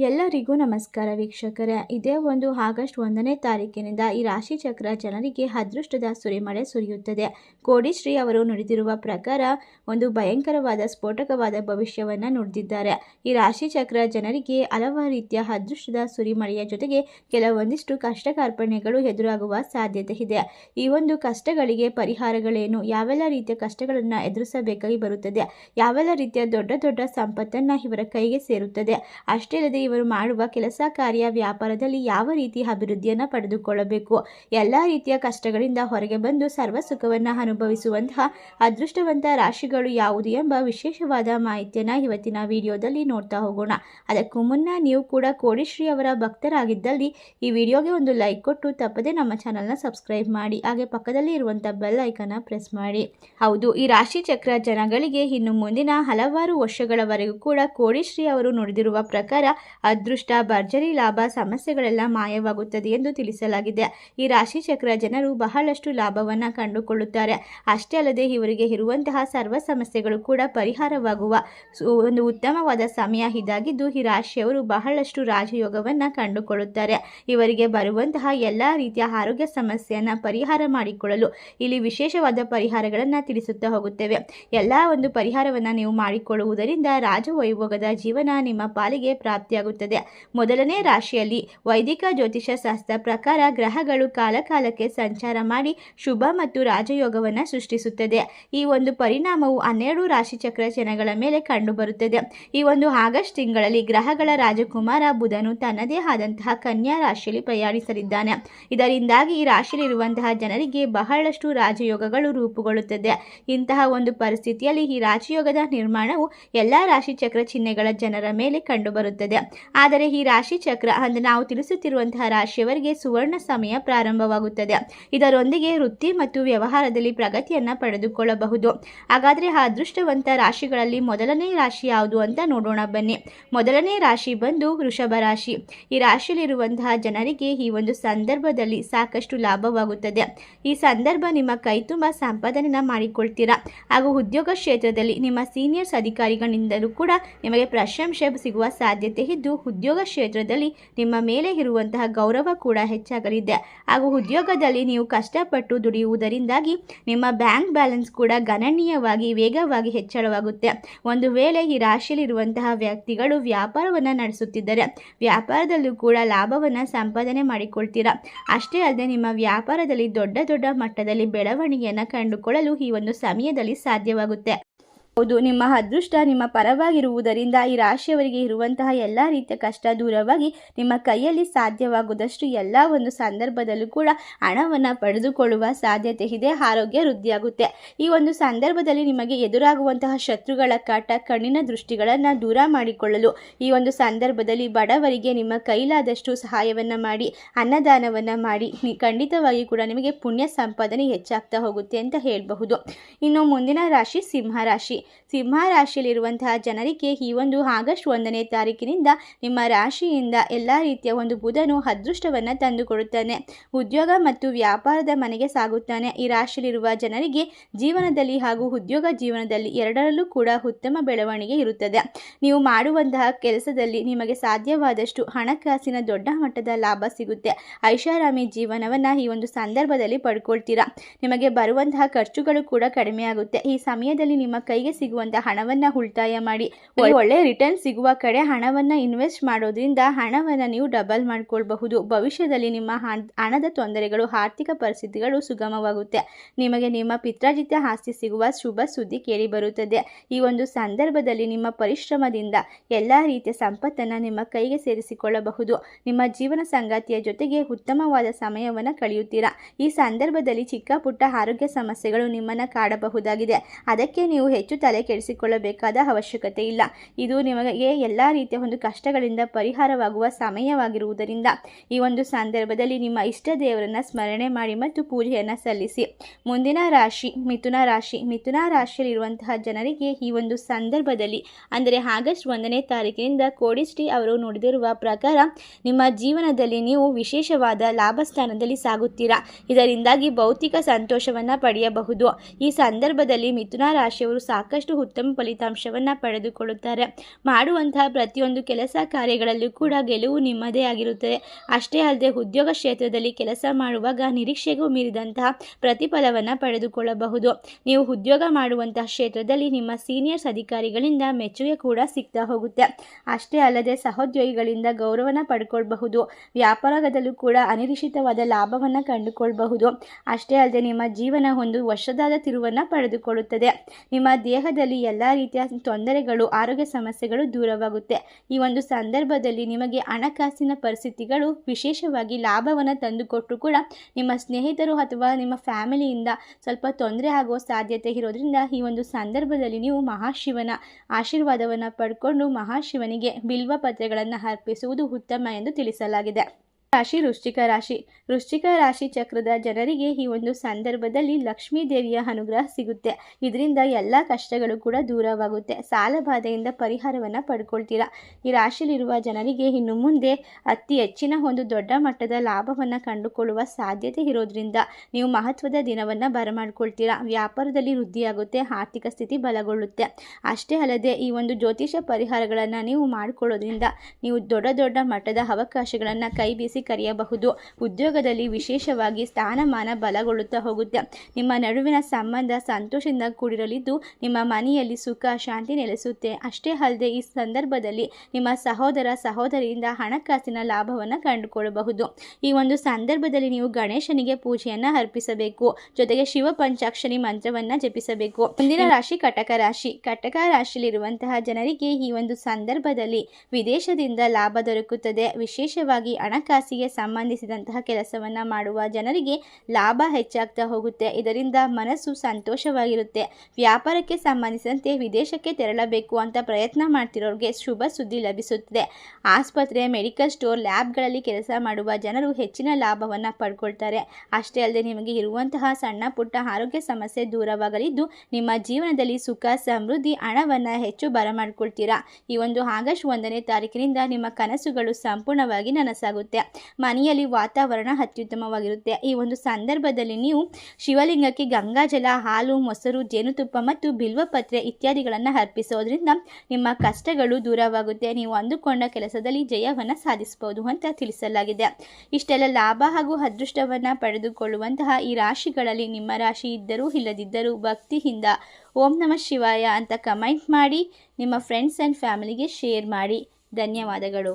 ಎಲ್ಲರಿಗೂ ನಮಸ್ಕಾರ ವೀಕ್ಷಕರೇ. ಇದೇ ಒಂದು ಆಗಸ್ಟ್ ಒಂದನೇ ತಾರೀಕಿನಿಂದ ಈ ರಾಶಿ ಚಕ್ರ ಜನರಿಗೆ ಅದೃಷ್ಟದ ಸುರಿಮಳೆ ಸುರಿಯುತ್ತದೆ. ಕೋಡಿಶ್ರೀ ಅವರು ನುಡಿದಿರುವ ಪ್ರಕಾರ ಒಂದು ಭಯಂಕರವಾದ ಸ್ಫೋಟಕವಾದ ಭವಿಷ್ಯವನ್ನು ನುಡಿದಿದ್ದಾರೆ. ಈ ರಾಶಿ ಚಕ್ರ ಜನರಿಗೆ ಹಲವಾರು ರೀತಿಯ ಅದೃಷ್ಟದ ಸುರಿಮಳೆಯ ಜೊತೆಗೆ ಕೆಲವೊಂದಿಷ್ಟು ಕಷ್ಟ ಕಾರ್ಪಣ್ಯಗಳು ಎದುರಾಗುವ ಸಾಧ್ಯತೆ ಇದೆ. ಈ ಒಂದು ಕಷ್ಟಗಳಿಗೆ ಪರಿಹಾರಗಳೇನು? ಯಾವೆಲ್ಲ ರೀತಿಯ ಕಷ್ಟಗಳನ್ನು ಎದುರಿಸಬೇಕಾಗಿ ಬರುತ್ತದೆ? ಯಾವೆಲ್ಲ ರೀತಿಯ ದೊಡ್ಡ ದೊಡ್ಡ ಸಂಪತ್ತನ್ನು ಇವರ ಕೈಗೆ ಸೇರುತ್ತದೆ? ಅಷ್ಟೇ ಅಲ್ಲದೆ ಇವರು ಮಾಡುವ ಕೆಲಸ ಕಾರ್ಯ ವ್ಯಾಪಾರದಲ್ಲಿ ಯಾವ ರೀತಿ ಅಭಿವೃದ್ಧಿಯನ್ನು ಪಡೆದುಕೊಳ್ಳಬೇಕು? ಎಲ್ಲ ರೀತಿಯ ಕಷ್ಟಗಳಿಂದ ಹೊರಗೆ ಬಂದು ಸರ್ವ ಸುಖವನ್ನು ಅನುಭವಿಸುವಂತಹ ಅದೃಷ್ಟವಂತ ರಾಶಿಗಳು ಯಾವುದು ಎಂಬ ವಿಶೇಷವಾದ ಮಾಹಿತಿಯನ್ನು ಇವತ್ತಿನ ವಿಡಿಯೋದಲ್ಲಿ ನೋಡ್ತಾ ಹೋಗೋಣ. ಅದಕ್ಕೂ ಮುನ್ನ ನೀವು ಕೂಡ ಕೋಡಿಶ್ರೀ ಅವರ ಭಕ್ತರಾಗಿದ್ದಲ್ಲಿ ಈ ವಿಡಿಯೋಗೆ ಒಂದು ಲೈಕ್ ಕೊಟ್ಟು ತಪ್ಪದೆ ನಮ್ಮ ಚಾನಲ್ನ ಸಬ್ಸ್ಕ್ರೈಬ್ ಮಾಡಿ, ಹಾಗೆ ಪಕ್ಕದಲ್ಲಿ ಇರುವಂಥ ಬೆಲ್ ಐಕನ್ನ ಪ್ರೆಸ್ ಮಾಡಿ. ಹೌದು, ಈ ರಾಶಿ ಚಕ್ರ ಜನಗಳಿಗೆ ಇನ್ನು ಮುಂದಿನ ಹಲವಾರು ವರ್ಷಗಳವರೆಗೂ ಕೂಡ ಕೋಡಿಶ್ರೀ ಅವರು ನುಡಿದಿರುವ ಪ್ರಕಾರ ಅದೃಷ್ಟ, ಭರ್ಜರಿ, ಲಾಭ, ಸಮಸ್ಯೆಗಳೆಲ್ಲ ಮಾಯವಾಗುತ್ತದೆ ಎಂದು ತಿಳಿಸಲಾಗಿದೆ. ಈ ರಾಶಿ ಚಕ್ರ ಜನರು ಬಹಳಷ್ಟು ಲಾಭವನ್ನು ಕಂಡುಕೊಳ್ಳುತ್ತಾರೆ. ಅಷ್ಟೇ ಅಲ್ಲದೆ ಇವರಿಗೆ ಇರುವಂತಹ ಸರ್ವ ಸಮಸ್ಯೆಗಳು ಕೂಡ ಪರಿಹಾರವಾಗುವ ಒಂದು ಉತ್ತಮವಾದ ಸಮಯ ಇದಾಗಿದ್ದು, ಈ ರಾಶಿಯವರು ಬಹಳಷ್ಟು ರಾಜಯೋಗವನ್ನು ಕಂಡುಕೊಳ್ಳುತ್ತಾರೆ. ಇವರಿಗೆ ಬರುವಂತಹ ಎಲ್ಲ ರೀತಿಯ ಆರೋಗ್ಯ ಸಮಸ್ಯೆಯನ್ನು ಪರಿಹಾರ ಮಾಡಿಕೊಳ್ಳಲು ಇಲ್ಲಿ ವಿಶೇಷವಾದ ಪರಿಹಾರಗಳನ್ನು ತಿಳಿಸುತ್ತಾ ಹೋಗುತ್ತೇವೆ. ಎಲ್ಲ ಒಂದು ಪರಿಹಾರವನ್ನು ನೀವು ಮಾಡಿಕೊಳ್ಳುವುದರಿಂದ ರಾಜವೈಭೋಗದ ಜೀವನ ನಿಮ್ಮ ಪಾಲಿಗೆ ಪ್ರಾಪ್ತಿಯಾಗುತ್ತದೆ ಮೊದಲನೇ ರಾಶಿಯಲ್ಲಿ ವೈದಿಕ ಜ್ಯೋತಿಷ ಶಾಸ್ತ್ರ ಪ್ರಕಾರ ಗ್ರಹಗಳು ಕಾಲಕಾಲಕ್ಕೆ ಸಂಚಾರ ಮಾಡಿ ಶುಭ ಮತ್ತು ರಾಜಯೋಗವನ್ನು ಸೃಷ್ಟಿಸುತ್ತದೆ. ಈ ಒಂದು ಪರಿಣಾಮವು ಹನ್ನೆರಡು ರಾಶಿಚಕ್ರ ಜನಗಳ ಮೇಲೆ ಕಂಡುಬರುತ್ತದೆ. ಈ ಒಂದು ಆಗಸ್ಟ್ ತಿಂಗಳಲ್ಲಿ ಗ್ರಹಗಳ ರಾಜಕುಮಾರ ಬುಧನು ತನ್ನದೇ ಆದಂತಹ ಕನ್ಯಾ ರಾಶಿಯಲ್ಲಿ ಪ್ರಯಾಣಿಸಲಿದ್ದಾನೆ. ಇದರಿಂದಾಗಿ ಈ ರಾಶಿಯಲ್ಲಿರುವಂತಹ ಜನರಿಗೆ ಬಹಳಷ್ಟು ರಾಜಯೋಗಗಳು ರೂಪುಗೊಳ್ಳುತ್ತದೆ. ಇಂತಹ ಒಂದು ಪರಿಸ್ಥಿತಿಯಲ್ಲಿ ಈ ರಾಜಯೋಗದ ನಿರ್ಮಾಣವು ಎಲ್ಲ ರಾಶಿ ಚಕ್ರ ಚಿಹ್ನೆಗಳ ಜನರ ಮೇಲೆ ಕಂಡುಬರುತ್ತದೆ. ಆದರೆ ಈ ರಾಶಿ ಚಕ್ರ ಅಂದರೆ ನಾವು ತಿಳಿಸುತ್ತಿರುವಂತಹ ರಾಶಿಯವರಿಗೆ ಸುವರ್ಣ ಸಮಯ ಪ್ರಾರಂಭವಾಗುತ್ತದೆ. ಇದರೊಂದಿಗೆ ವೃತ್ತಿ ಮತ್ತು ವ್ಯವಹಾರದಲ್ಲಿ ಪ್ರಗತಿಯನ್ನು ಪಡೆದುಕೊಳ್ಳಬಹುದು. ಹಾಗಾದರೆ ಆ ಅದೃಷ್ಟವಂತ ರಾಶಿಗಳಲ್ಲಿ ಮೊದಲನೇ ರಾಶಿ ಯಾವುದು ಅಂತ ನೋಡೋಣ ಬನ್ನಿ. ಮೊದಲನೇ ರಾಶಿ ಬಂದು ವೃಷಭ ರಾಶಿ. ಈ ರಾಶಿಯಲ್ಲಿರುವಂತಹ ಜನರಿಗೆ ಈ ಒಂದು ಸಂದರ್ಭದಲ್ಲಿ ಸಾಕಷ್ಟು ಲಾಭವಾಗುತ್ತದೆ. ಈ ಸಂದರ್ಭ ನಿಮ್ಮ ಕೈ ತುಂಬ ಸಂಪಾದನೆನ ಮಾಡಿಕೊಳ್ತೀರಾ? ಹಾಗೂ ಉದ್ಯೋಗ ಕ್ಷೇತ್ರದಲ್ಲಿ ನಿಮ್ಮ ಸೀನಿಯರ್ಸ್ ಅಧಿಕಾರಿಗಳಿಂದಲೂ ಕೂಡ ನಿಮಗೆ ಪ್ರಶಂಸೆ ಸಿಗುವ ಸಾಧ್ಯತೆ ಇದ್ದು ಉದ್ಯೋಗ ಕ್ಷೇತ್ರದಲ್ಲಿ ನಿಮ್ಮ ಮೇಲೆ ಇರುವಂತಹ ಗೌರವ ಕೂಡ ಹೆಚ್ಚಾಗಲಿದೆ. ಹಾಗೂ ಉದ್ಯೋಗದಲ್ಲಿ ನೀವು ಕಷ್ಟಪಟ್ಟು ದುಡಿಯುವುದರಿಂದಾಗಿ ನಿಮ್ಮ ಬ್ಯಾಂಕ್ ಬ್ಯಾಲೆನ್ಸ್ ಕೂಡ ಗಣನೀಯವಾಗಿ ವೇಗವಾಗಿ ಹೆಚ್ಚಳವಾಗುತ್ತೆ. ಒಂದು ವೇಳೆ ಈ ರಾಶಿಯಲ್ಲಿರುವಂತಹ ವ್ಯಕ್ತಿಗಳು ವ್ಯಾಪಾರವನ್ನು ನಡೆಸುತ್ತಿದ್ದರೆ ವ್ಯಾಪಾರದಲ್ಲೂ ಕೂಡ ಲಾಭವನ್ನು ಸಂಪಾದನೆ ಮಾಡಿಕೊಳ್ತೀರಾ? ಅಷ್ಟೇ ಅಲ್ಲದೆ ನಿಮ್ಮ ವ್ಯಾಪಾರದಲ್ಲಿ ದೊಡ್ಡ ದೊಡ್ಡ ಮಟ್ಟದಲ್ಲಿ ಬೆಳವಣಿಗೆಯನ್ನು ಕಂಡುಕೊಳ್ಳಲು ಈ ಒಂದು ಸಮಯದಲ್ಲಿ ಸಾಧ್ಯವಾಗುತ್ತೆ. ಹೌದು ನಿಮ್ಮ ಅದೃಷ್ಟ, ನಿಮ್ಮ ಪರವಾಗಿರುವುದರಿಂದ ಈ ರಾಶಿಯವರಿಗೆ ಇರುವಂತಹ ಎಲ್ಲ ರೀತಿಯ ಕಷ್ಟ ದೂರವಾಗಿ ನಿಮ್ಮ ಕೈಯಲ್ಲಿ ಸಾಧ್ಯವಾಗುವುದಷ್ಟು ಎಲ್ಲ ಒಂದು ಸಂದರ್ಭದಲ್ಲೂ ಕೂಡ ಹಣವನ್ನು ಪಡೆದುಕೊಳ್ಳುವ ಸಾಧ್ಯತೆ ಇದೆ, ಆರೋಗ್ಯ ವೃದ್ಧಿಯಾಗುತ್ತೆ. ಈ ಒಂದು ಸಂದರ್ಭದಲ್ಲಿ ನಿಮಗೆ ಎದುರಾಗುವಂತಹ ಶತ್ರುಗಳ ಕಾಟ, ಕಣ್ಣಿನ ದೃಷ್ಟಿಗಳನ್ನು ದೂರ ಮಾಡಿಕೊಳ್ಳಲು ಈ ಒಂದು ಸಂದರ್ಭದಲ್ಲಿ ಬಡವರಿಗೆ ನಿಮ್ಮ ಕೈಲಾದಷ್ಟು ಸಹಾಯವನ್ನು ಮಾಡಿ, ಅನ್ನದಾನವನ್ನು ಮಾಡಿ ಖಂಡಿತವಾಗಿ ಕೂಡ ನಿಮಗೆ ಪುಣ್ಯ ಸಂಪಾದನೆ ಹೆಚ್ಚಾಗ್ತಾ ಹೋಗುತ್ತೆ ಅಂತ ಹೇಳಬಹುದು. ಇನ್ನು ಮುಂದಿನ ರಾಶಿ, ಸಿಂಹ ರಾಶಿ. ಸಿಂಹ ರಾಶಿಯಲ್ಲಿರುವಂತಹ ಜನರಿಗೆ ಈ ಒಂದು ಆಗಸ್ಟ್ ಒಂದನೇ ತಾರೀಕಿನಿಂದ ನಿಮ್ಮ ರಾಶಿಯಿಂದ ಎಲ್ಲ ರೀತಿಯ ಒಂದು ಬುಧನು ಅದೃಷ್ಟವನ್ನು ತಂದುಕೊಡುತ್ತಾನೆ. ಉದ್ಯೋಗ ಮತ್ತು ವ್ಯಾಪಾರದ ಮನೆಗೆ ಸಾಗುತ್ತಾನೆ. ಈ ರಾಶಿಯಲ್ಲಿರುವ ಜನರಿಗೆ ಜೀವನದಲ್ಲಿ ಹಾಗೂ ಉದ್ಯೋಗ ಜೀವನದಲ್ಲಿ ಎರಡರಲ್ಲೂ ಕೂಡ ಉತ್ತಮ ಬೆಳವಣಿಗೆ ಇರುತ್ತದೆ. ನೀವು ಮಾಡುವಂತಹ ಕೆಲಸದಲ್ಲಿ ನಿಮಗೆ ಸಾಧ್ಯವಾದಷ್ಟು ಹಣಕಾಸಿನ ದೊಡ್ಡ ಮಟ್ಟದ ಲಾಭ ಸಿಗುತ್ತೆ. ಐಷಾರಾಮಿ ಜೀವನವನ್ನು ಈ ಒಂದು ಸಂದರ್ಭದಲ್ಲಿ ಪಡ್ಕೊಳ್ತೀರಾ? ನಿಮಗೆ ಬರುವಂತಹ ಖರ್ಚುಗಳು ಕೂಡ ಕಡಿಮೆಯಾಗುತ್ತೆ. ಈ ಸಮಯದಲ್ಲಿ ನಿಮ್ಮ ಕೈಗೆ ಸಿಗುವಂತಹ ಹಣವನ್ನ ಉಳಿತಾಯ ಮಾಡಿ. ಒಳ್ಳೆ- ಒಳ್ಳೆ ರಿಟರ್ನ್ ಸಿಗುವ ಕಡೆ ಹಣವನ್ನ ಇನ್ವೆಸ್ಟ್ ಮಾಡೋದ್ರಿಂದ ಹಣವನ್ನ ನೀವು ಡಬಲ್ ಮಾಡ್ಕೊಳ್ಬಹುದು. ಭವಿಷ್ಯದಲ್ಲಿ ನಿಮ್ಮ ಹಣ್- ಹಣದ ತೊಂದರೆಗಳು ಆರ್ಥಿಕ ಪರಿಸ್ಥಿತಿಗಳು ಸುಗಮವಾಗುತ್ತೆ. ನಿಮಗೆ ನಿಮ್ಮ ಪಿತ್ರಾಜಿತ್ಯ ಆಸ್ತಿ ಸಿಗುವ ಶುಭ ಸುದ್ದಿ ಕೇಳಿ ಬರುತ್ತದೆ. ಈ ಒಂದು ಸಂದರ್ಭದಲ್ಲಿ ನಿಮ್ಮ ಪರಿಶ್ರಮದಿಂದ ಎಲ್ಲ ರೀತಿಯ ಸಂಪತ್ತನ್ನ ನಿಮ್ಮ ಕೈಗೆ ಸೇರಿಸಿಕೊಳ್ಳಬಹುದು. ನಿಮ್ಮ ಜೀವನ ಸಂಗಾತಿಯ ಜೊತೆಗೆ ಉತ್ತಮವಾದ ಸಮಯವನ್ನ ಕಳೆಯುತ್ತೀರಾ? ಈ ಸಂದರ್ಭದಲ್ಲಿ ಚಿಕ್ಕ ಪುಟ್ಟ ಆರೋಗ್ಯ ಸಮಸ್ಯೆಗಳು ನಿಮ್ಮನ್ನ ಕಾಡಬಹುದಾಗಿದೆ. ಅದಕ್ಕೆ ನೀವು ಹೆಚ್ಚು ತಲೆ ಕೆಡಿಸಿಕೊಳ್ಳಬೇಕಾದ ಅವಶ್ಯಕತೆ ಇಲ್ಲ. ಇದು ನಿಮಗೆ ಎಲ್ಲ ರೀತಿಯ ಒಂದು ಕಷ್ಟಗಳಿಂದ ಪರಿಹಾರವಾಗುವ ಸಮಯವಾಗಿರುವುದರಿಂದ ಈ ಒಂದು ಸಂದರ್ಭದಲ್ಲಿ ನಿಮ್ಮ ಇಷ್ಟ ದೇವರನ್ನು ಸ್ಮರಣೆ ಮಾಡಿ ಮತ್ತು ಪೂಜೆಯನ್ನು ಸಲ್ಲಿಸಿ. ಮುಂದಿನ ರಾಶಿ, ಮಿಥುನ ರಾಶಿ. ಮಿಥುನ ರಾಶಿಯಲ್ಲಿರುವಂತಹ ಜನರಿಗೆ ಈ ಒಂದು ಸಂದರ್ಭದಲ್ಲಿ, ಅಂದರೆ ಆಗಸ್ಟ್ ಒಂದನೇ ತಾರೀಕಿನಿಂದ ಕೋಡಿಶ್ರೀ ಅವರು ನುಡಿದಿರುವ ಪ್ರಕಾರ, ನಿಮ್ಮ ಜೀವನದಲ್ಲಿ ನೀವು ವಿಶೇಷವಾದ ಲಾಭ ಸ್ಥಾನದಲ್ಲಿ ಸಾಗುತ್ತೀರಾ? ಇದರಿಂದಾಗಿ ಭೌತಿಕ ಸಂತೋಷವನ್ನು ಪಡೆಯಬಹುದು. ಈ ಸಂದರ್ಭದಲ್ಲಿ ಮಿಥುನ ರಾಶಿಯವರು ಸಾಕಷ್ಟು ಸಾಕಷ್ಟು ಉತ್ತಮ ಫಲಿತಾಂಶವನ್ನು ಪಡೆದುಕೊಳ್ಳುತ್ತಾರೆ. ಮಾಡುವಂತಹ ಪ್ರತಿಯೊಂದು ಕೆಲಸ ಕಾರ್ಯಗಳಲ್ಲೂ ಕೂಡ ಗೆಲುವು ನಿಮ್ಮದೇ ಆಗಿರುತ್ತದೆ. ಅಷ್ಟೇ ಅಲ್ಲದೆ ಉದ್ಯೋಗ ಕ್ಷೇತ್ರದಲ್ಲಿ ಕೆಲಸ ಮಾಡುವಾಗ ನಿರೀಕ್ಷೆಗೂ ಮೀರಿದಂತಹ ಪ್ರತಿಫಲವನ್ನು ಪಡೆದುಕೊಳ್ಳಬಹುದು. ನೀವು ಉದ್ಯೋಗ ಮಾಡುವಂತಹ ಕ್ಷೇತ್ರದಲ್ಲಿ ನಿಮ್ಮ ಸೀನಿಯರ್ಸ್ ಅಧಿಕಾರಿಗಳಿಂದ ಮೆಚ್ಚುಗೆ ಕೂಡ ಸಿಗ್ತಾ ಹೋಗುತ್ತೆ. ಅಷ್ಟೇ ಅಲ್ಲದೆ ಸಹೋದ್ಯೋಗಿಗಳಿಂದ ಗೌರವನ ಪಡ್ಕೊಳ್ಬಹುದು. ವ್ಯಾಪಾರದಲ್ಲೂ ಕೂಡ ಅನಿರೀಕ್ಷಿತವಾದ ಲಾಭವನ್ನು ಕಂಡುಕೊಳ್ಬಹುದು. ಅಷ್ಟೇ ಅಲ್ಲದೆ ನಿಮ್ಮ ಜೀವನ ಒಂದು ವರ್ಷದಾದ ತಿರುವನ್ನು ಪಡೆದುಕೊಳ್ಳುತ್ತದೆ. ನಿಮ್ಮ ದೇಹದಲ್ಲಿ ಎಲ್ಲ ರೀತಿಯ ತೊಂದರೆಗಳು, ಆರೋಗ್ಯ ಸಮಸ್ಯೆಗಳು ದೂರವಾಗುತ್ತೆ. ಈ ಒಂದು ಸಂದರ್ಭದಲ್ಲಿ ನಿಮಗೆ ಹಣಕಾಸಿನ ಪರಿಸ್ಥಿತಿಗಳು, ವಿಶೇಷವಾಗಿ ಲಾಭವನ್ನು ತಂದುಕೊಟ್ಟು ಕೂಡ ನಿಮ್ಮ ಸ್ನೇಹಿತರು ಅಥವಾ ನಿಮ್ಮ ಫ್ಯಾಮಿಲಿಯಿಂದ ಸ್ವಲ್ಪ ತೊಂದರೆ ಆಗುವ ಸಾಧ್ಯತೆ ಇರೋದ್ರಿಂದ ಈ ಒಂದು ಸಂದರ್ಭದಲ್ಲಿ ನೀವು ಮಹಾಶಿವನ ಆಶೀರ್ವಾದವನ್ನು ಪಡ್ಕೊಂಡು ಮಹಾಶಿವನಿಗೆ ಬಿಲ್ವ ಪತ್ರಗಳನ್ನು ಅರ್ಪಿಸುವುದು ಉತ್ತಮ ಎಂದು ತಿಳಿಸಲಾಗಿದೆ. ರಾಶಿ ವೃಶ್ಚಿಕ ರಾಶಿ. ವೃಶ್ಚಿಕ ರಾಶಿ ಚಕ್ರದ ಜನರಿಗೆ ಈ ಒಂದು ಸಂದರ್ಭದಲ್ಲಿ ಲಕ್ಷ್ಮೀ ದೇವಿಯ ಅನುಗ್ರಹ ಸಿಗುತ್ತೆ. ಇದರಿಂದ ಎಲ್ಲ ಕಷ್ಟಗಳು ಕೂಡ ದೂರವಾಗುತ್ತೆ. ಸಾಲ ಬಾಧೆಯಿಂದ ಪರಿಹಾರವನ್ನು ಪಡ್ಕೊಳ್ತೀರಾ? ಈ ರಾಶಿಯಲ್ಲಿರುವ ಜನರಿಗೆ ಇನ್ನು ಮುಂದೆ ಅತಿ ಹೆಚ್ಚಿನ ಒಂದು ದೊಡ್ಡ ಮಟ್ಟದ ಲಾಭವನ್ನು ಕಂಡುಕೊಳ್ಳುವ ಸಾಧ್ಯತೆ ಇರೋದ್ರಿಂದ ನೀವು ಮಹತ್ವದ ದಿನವನ್ನು ಬರಮಾಡ್ಕೊಳ್ತೀರಾ? ವ್ಯಾಪಾರದಲ್ಲಿ ವೃದ್ಧಿಯಾಗುತ್ತೆ, ಆರ್ಥಿಕ ಸ್ಥಿತಿ ಬಲಗೊಳ್ಳುತ್ತೆ. ಅಷ್ಟೇ ಅಲ್ಲದೆ ಈ ಒಂದು ಜ್ಯೋತಿಷ ಪರಿಹಾರಗಳನ್ನು ನೀವು ಮಾಡಿಕೊಳ್ಳೋದ್ರಿಂದ ನೀವು ದೊಡ್ಡ ದೊಡ್ಡ ಮಟ್ಟದ ಅವಕಾಶಗಳನ್ನು ಕೈ ಬೀಸಿ ಕರೆಯಬಹುದು. ಉದ್ಯೋಗದಲ್ಲಿ ವಿಶೇಷವಾಗಿ ಸ್ಥಾನಮಾನ ಬಲಗೊಳ್ಳುತ್ತಾ ಹೋಗುತ್ತೆ. ನಿಮ್ಮ ನಡುವಿನ ಸಂಬಂಧ ಸಂತೋಷದಿಂದ ಕೂಡಿರಲಿದ್ದು, ನಿಮ್ಮ ಮನೆಯಲ್ಲಿ ಸುಖ, ಶಾಂತಿ ನೆಲೆಸುತ್ತೆ. ಅಷ್ಟೇ ಅಲ್ಲದೆ ಈ ಸಂದರ್ಭದಲ್ಲಿ ನಿಮ್ಮ ಸಹೋದರ ಸಹೋದರಿಯಿಂದ ಹಣಕಾಸಿನ ಲಾಭವನ್ನು ಕಂಡುಕೊಳ್ಳಬಹುದು. ಈ ಒಂದು ಸಂದರ್ಭದಲ್ಲಿ ನೀವು ಗಣೇಶನಿಗೆ ಪೂಜೆಯನ್ನು ಅರ್ಪಿಸಬೇಕು. ಜೊತೆಗೆ ಶಿವ ಪಂಚಾಕ್ಷರಿ ಮಂತ್ರವನ್ನು ಜಪಿಸಬೇಕು. ಮುಂದಿನ ರಾಶಿ ಕಟಕ ರಾಶಿ. ಕಟಕ ರಾಶಿಯಲ್ಲಿರುವಂತಹ ಜನರಿಗೆ ಈ ಒಂದು ಸಂದರ್ಭದಲ್ಲಿ ವಿದೇಶದಿಂದ ಲಾಭ ದೊರಕುತ್ತದೆ. ವಿಶೇಷವಾಗಿ ಹಣಕಾಸಿಗೆ ಸಂಬಂಧಿಸಿದಂತಹ ಕೆಲಸವನ್ನು ಮಾಡುವ ಜನರಿಗೆ ಲಾಭ ಹೆಚ್ಚಾಗ್ತಾ ಹೋಗುತ್ತೆ. ಇದರಿಂದ ಮನಸ್ಸು ಸಂತೋಷವಾಗಿರುತ್ತೆ. ವ್ಯಾಪಾರಕ್ಕೆ ಸಂಬಂಧಿಸಿದಂತೆ ವಿದೇಶಕ್ಕೆ ತೆರಳಬೇಕು ಅಂತ ಪ್ರಯತ್ನ ಮಾಡ್ತಿರೋರಿಗೆ ಶುಭ ಸುದ್ದಿ ಲಭಿಸುತ್ತದೆ. ಆಸ್ಪತ್ರೆ, ಮೆಡಿಕಲ್ ಸ್ಟೋರ್, ಲ್ಯಾಬ್ಗಳಲ್ಲಿ ಕೆಲಸ ಮಾಡುವ ಜನರು ಹೆಚ್ಚಿನ ಲಾಭವನ್ನು ಪಡ್ಕೊಳ್ತಾರೆ. ಅಷ್ಟೇ ಅಲ್ಲದೆ ನಿಮಗೆ ಇರುವಂತಹ ಸಣ್ಣ ಪುಟ್ಟ ಆರೋಗ್ಯ ಸಮಸ್ಯೆ ದೂರವಾಗಲಿದ್ದು ನಿಮ್ಮ ಜೀವನದಲ್ಲಿ ಸುಖ, ಸಮೃದ್ಧಿ, ಹಣವನ್ನು ಹೆಚ್ಚು ಬರಮಾಡ್ಕೊಳ್ತೀರಾ ಈ ಒಂದು ಆಗಸ್ಟ್ ಒಂದನೇ ತಾರೀಕಿನಿಂದ ನಿಮ್ಮ ಕನಸುಗಳು ಸಂಪೂರ್ಣವಾಗಿ ನನಸಾಗುತ್ತೆ. ಮನೆಯಲ್ಲಿ ವಾತಾವರಣ ಅತ್ಯುತ್ತಮವಾಗಿರುತ್ತೆ. ಈ ಒಂದು ಸಂದರ್ಭದಲ್ಲಿ ನೀವು ಶಿವಲಿಂಗಕ್ಕೆ ಗಂಗಾಜಲ ಹಾಲು, ಮೊಸರು, ಜೇನುತುಪ್ಪ ಮತ್ತು ಬಿಲ್ವಪತ್ರೆ ಇತ್ಯಾದಿಗಳನ್ನು ಅರ್ಪಿಸೋದ್ರಿಂದ ನಿಮ್ಮ ಕಷ್ಟಗಳು ದೂರವಾಗುತ್ತೆ. ನೀವು ಅಂದುಕೊಂಡ ಕೆಲಸದಲ್ಲಿ ಜಯವನ್ನು ಸಾಧಿಸಬಹುದು ಅಂತ ತಿಳಿಸಲಾಗಿದೆ. ಇಷ್ಟೆಲ್ಲ ಲಾಭ ಹಾಗೂ ಅದೃಷ್ಟವನ್ನು ಪಡೆದುಕೊಳ್ಳುವಂತಹ ಈ ರಾಶಿಗಳಲ್ಲಿ ನಿಮ್ಮ ರಾಶಿ ಇದ್ದರೂ ಇಲ್ಲದಿದ್ದರೂ ಭಕ್ತಿಯಿಂದ ಓಂ ನಮಃ ಶಿವಾಯ ಅಂತ ಕಮೆಂಟ್ ಮಾಡಿ ನಿಮ್ಮ ಫ್ರೆಂಡ್ಸ್ ಆ್ಯಂಡ್ ಫ್ಯಾಮಿಲಿಗೆ ಶೇರ್ ಮಾಡಿ. ಧನ್ಯವಾದಗಳು.